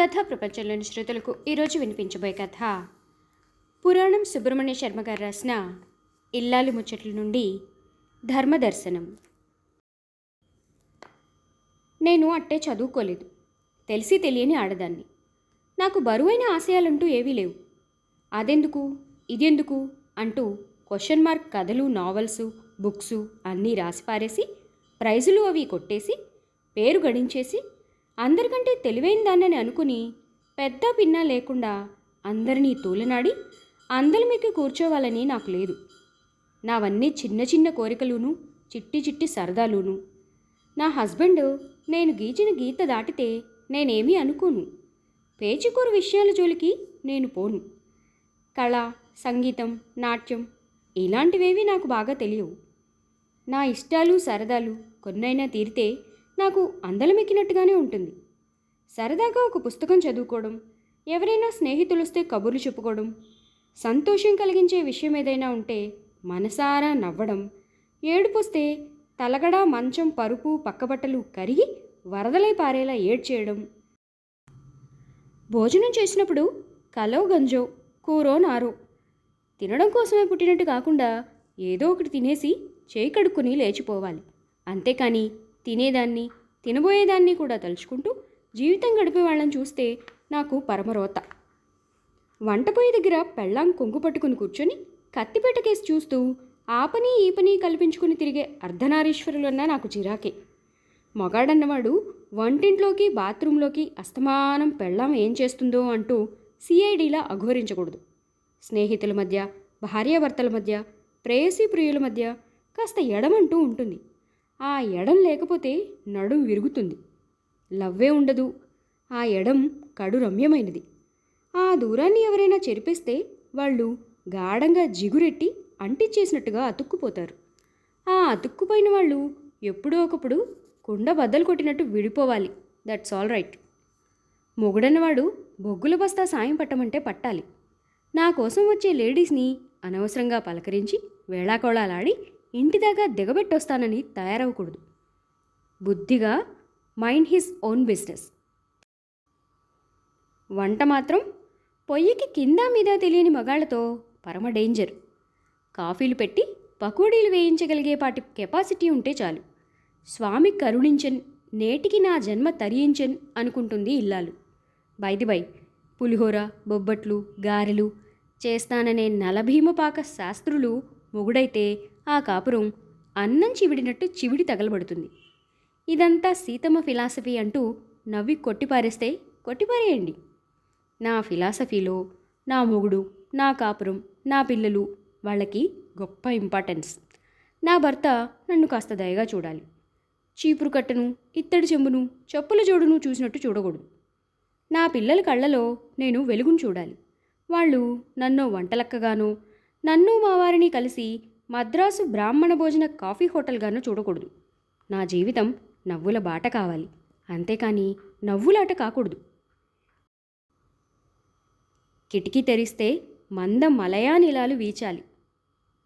కథా ప్రపంచంలోని శ్రోతలకు ఈరోజు వినిపించబోయే కథ. పురాణం సుబ్రహ్మణ్య శర్మ గారు రాసిన ఇల్లాలి ముచ్చట్ల నుండి ధర్మదర్శనం. నేను అట్టే చదువుకోలేదు. తెలిసి తెలియని ఆడదాన్ని. నాకు బరువైన ఆశయాలంటూ ఏవీ లేవు. అదెందుకు? ఇదెందుకు? అంటూ క్వశ్చన్ మార్క్ కథలు నావల్సు బుక్సు అన్నీ రాసి పారేసి ప్రైజులు అవి కొట్టేసి పేరు గడించేసి అందరికంటే తెలివైన దాన్నని అనుకుని పెద్ద పిన్న లేకుండా అందరినీ తూలనాడి అందలమెక్కి కూర్చోవాలని నాకు లేదు. నావన్నీ చిన్న చిన్న కోరికలును చిట్టి చిట్టి సరదాలును. నా హస్బెండ్ నేను గీచిన గీత దాటితే నేనేమీ అనుకోను. పేచికూరు విషయాల జోలికి నేను పోను. కళ సంగీతం నాట్యం ఇలాంటివేవి నాకు బాగా తెలియవు. నా ఇష్టాలు సరదాలు కొన్నైనా తీరితే నాకు అందలమెక్కినట్టుగానే ఉంటుంది. సరదాగా ఒక పుస్తకం చదువుకోవడం ఎవరైనా స్నేహితులు వస్తే కబుర్లు చెప్పుకోవడం సంతోషం కలిగించే విషయం ఏదైనా ఉంటే మనసారా నవ్వడం ఏడుపొస్తే తలగడ మంచం పరుపు పక్కబట్టలు కరిగి వరదలై పారేలా ఏడ్చేయడం. భోజనం చేసినప్పుడు కలో గంజో కూరో నారో తినడం కోసమే పుట్టినట్టు కాకుండా ఏదో ఒకటి తినేసి చేయి కడుక్కుని లేచిపోవాలి. అంతేకాని తినేదాన్ని తినబోయేదాన్ని కూడా తలుచుకుంటూ జీవితం గడిపే వాళ్ళని చూస్తే నాకు పరమరోత. వంట పొయ్యి దగ్గర పెళ్ళాం కొంగు పట్టుకుని కూర్చొని కత్తిపేట కేసు చూస్తూ ఆ పని ఈ పని కల్పించుకుని తిరిగే అర్ధనారీశ్వరులన్నా నాకు చిరాకే. మగాడన్నవాడు వంటింట్లోకి బాత్రూంలోకి అస్తమానం పెళ్ళాం ఏం చేస్తుందో అంటూ సిఐడిలా అఘోరించకూడదు. స్నేహితుల మధ్య భార్యాభర్తల మధ్య ప్రేయసీ ప్రియుల మధ్య కాస్త ఎడమంటూ ఉంటుంది. ఆ ఎడం లేకపోతే నడుం విరుగుతుంది. లవ్వే ఉండదు. ఆ ఎడం కడు రమ్యమైనది ఆ దూరాన్ని ఎవరైనా చెరిపేస్తే వాళ్ళు గాఢంగా జిగురెట్టి అంటించేసినట్టుగా అతుక్కుపోతారు. ఆ అతుక్కుపోయిన వాళ్ళు ఎప్పుడో ఒకప్పుడు కుండ బద్దలు కొట్టినట్టు విడిపోవాలి. దట్స్ ఆల్ రైట్ మొగుడన్నవాడు బొగ్గుల బస్తా సాయం పట్టమంటే పట్టాలి. నా కోసం వచ్చే లేడీస్ని అనవసరంగా పలకరించి వేళాకోళాలాడి ఇంటిదాకా దిగబెట్టొస్తానని తయారవ్వకూడదు. బుద్ధిగా మైండ్ హిస్ ఓన్ బిజినెస్. వంట మాత్రం పొయ్యికి కింద మీద తెలియని మగాళ్ళతో పరమ డేంజర్. కాఫీలు పెట్టి పకోడీలు వేయించగలిగే పాటి కెపాసిటీ ఉంటే చాలు. స్వామి కరుణించన్ నేటికి నా జన్మ తరించన్ అనుకుంటుంది ఇల్లాలు. బైది బై పులిహోర బొబ్బట్లు గారెలు చేస్తాననే నలభీమపాక శాస్త్రులు మొగుడైతే ఆ కాపురం అన్నం చివిడినట్టు చివిడి తగలబడుతుంది. ఇదంతా సీతమ్మ ఫిలాసఫీ అంటూ నవ్వి కొట్టిపారేస్తే కొట్టిపారేయండి. నా ఫిలాసఫీలో నా మొగుడు నా కాపురం నా పిల్లలు వాళ్ళకి గొప్ప ఇంపార్టెన్స్. నా భర్త నన్ను కాస్త దయగా చూడాలి. చీపురు కట్టను ఇత్తడి చెంబును చెప్పుల జోడును చూసినట్టు చూడకూడదు. నా పిల్లల కళ్ళలో నేను వెలుగును చూడాలి. వాళ్ళు నన్ను వంటలక్కగానో నన్ను మా వారిని కలిసి మద్రాసు బ్రాహ్మణ భోజన కాఫీ హోటల్గాను చూడకూడదు. నా జీవితం నవ్వుల బాట కావాలి. అంతేకాని నవ్వులాట కాకూడదు. కిటికీ తెరిస్తే మంద మలయానిలాలు వీచాలి.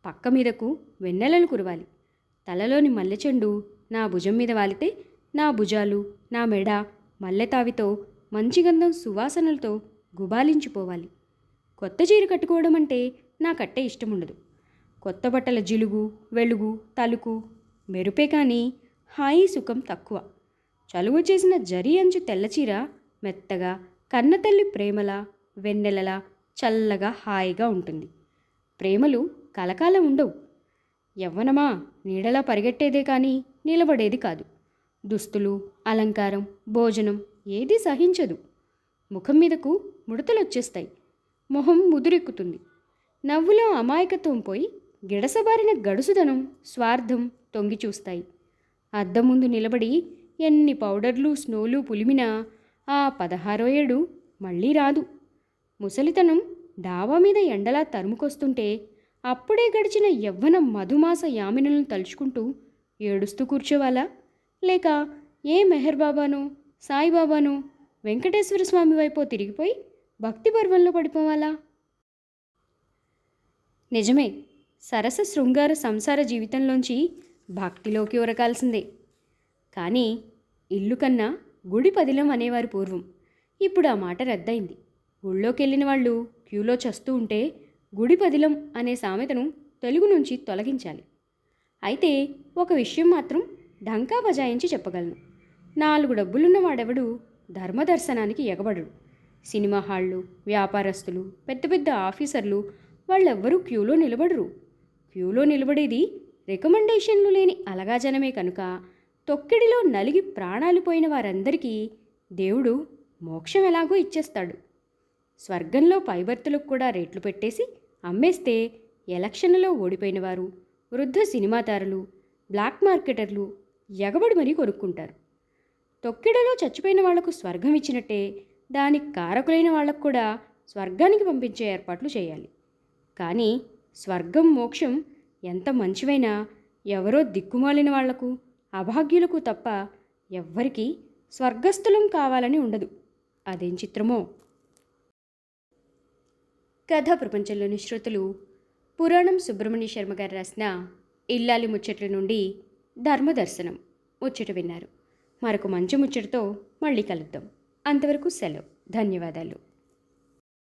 పక్క మీదకు వెన్నెలలు కురవాలి. తలలోని మల్లెచెండు నా భుజం మీద వాలితే నా భుజాలు నా మెడ మల్లెతావితో మంచి గంధం సువాసనలతో గుబాలించిపోవాలి. కొత్త చీర కట్టుకోవడం అంటే నాకట్టే ఇష్టం ఉండదు కొత్త బట్టల జిలుగు వెలుగు తలుకు మెరుపే కానీ హాయి సుఖం తక్కువ. చలువ చేసిన జరి అంచు తెల్లచీర మెత్తగా కన్నతల్లి ప్రేమలా వెన్నెలలా చల్లగా హాయిగా ఉంటుంది. ప్రేమలు కలకాలం ఉండవు. యవ్వనమా నీడలా పరిగెట్టేదే కానీ నిలబడేది కాదు. దుస్తులు అలంకారం భోజనం ఏది సహించదు. ముఖం మీదకు ముడతలు వచ్చేస్తాయి మొహం ముదురెక్కుతుంది. నవ్వులో అమాయకత్వం పోయి గిడసబారిన గడుసుదనం స్వార్థం తొంగి చూస్తాయి. అద్దం ముందు నిలబడి ఎన్ని పౌడర్లు స్నోలు పులిమినా ఆ పదహారో ఏడు మళ్ళీ రాదు. ముసలితనం డాబా మీద ఎండలా తరుముకొస్తుంటే అప్పుడే గడిచిన యవ్వన మధుమాస యామినులను తలుచుకుంటూ ఏడుస్తూ కూర్చోవాలా? లేక ఏ మెహర్ బాబానో సాయిబాబానో వెంకటేశ్వర స్వామి వైపు తిరిగిపోయి భక్తి పర్వంలో పడిపోవాలా? నిజమే సరస శృంగార సంసార జీవితంలోంచి భక్తిలోకి ఉరకాల్సిందే. కానీ ఇల్లు కన్నా గుడి పదిలం అనేవారు పూర్వం. ఇప్పుడు ఆ మాట రద్దయింది. ఊళ్ళోకెళ్ళిన వెళ్ళిన వాళ్ళు క్యూలో చస్తూ ఉంటే గుడి పదిలం అనే సామెతను తెలుగు నుంచి తొలగించాలి. అయితే ఒక విషయం మాత్రం ఢంకా బజాయించి చెప్పగలను. నాలుగు డబ్బులున్న వాడెవడు ధర్మదర్శనానికి ఎగబడడు. సినిమా హాళ్ళు వ్యాపారస్తులు పెద్ద పెద్ద ఆఫీసర్లు వాళ్ళెవ్వరూ క్యూలో నిలబడరు. క్యూలో నిలబడేది రికమెండేషన్లు లేని అలగాజనమే కనుక. తొక్కిడిలో నలిగి ప్రాణాలు పోయిన వారందరికీ దేవుడు మోక్షం ఎలాగో ఇచ్చేస్తాడు. స్వర్గంలో పైబర్తులకు కూడా రేట్లు పెట్టేసి అమ్మేస్తే ఎలక్షన్లలో ఓడిపోయిన వారు వృద్ధ సినిమాతారులు బ్లాక్ మార్కెటర్లు ఎగబడి మరీ కొనుక్కుంటారు. తొక్కిడలో చచ్చిపోయిన వాళ్ళకు స్వర్గం ఇచ్చినట్టే దానికి కారకులైన వాళ్ళకు కూడా స్వర్గానికి పంపించే ఏర్పాట్లు చేయాలి. కానీ స్వర్గం మోక్షం ఎంత మంచివైనా ఎవరో దిక్కుమాలిన వాళ్ళకు అభాగ్యులకు తప్ప ఎవ్వరికీ స్వర్గస్థులం కావాలని ఉండదు. అదేం చిత్రమో? కథా ప్రపంచంలోని శ్రోతలు పురాణం సుబ్రహ్మణ్య శర్మ గారు రాసిన ఇల్లాలి ముచ్చట్ల నుండి ధర్మదర్శనం ముచ్చట విన్నారు. మరొక మంచి ముచ్చటతో మళ్ళీ కలుద్దాం. అంతవరకు సెలవు. ధన్యవాదాలు.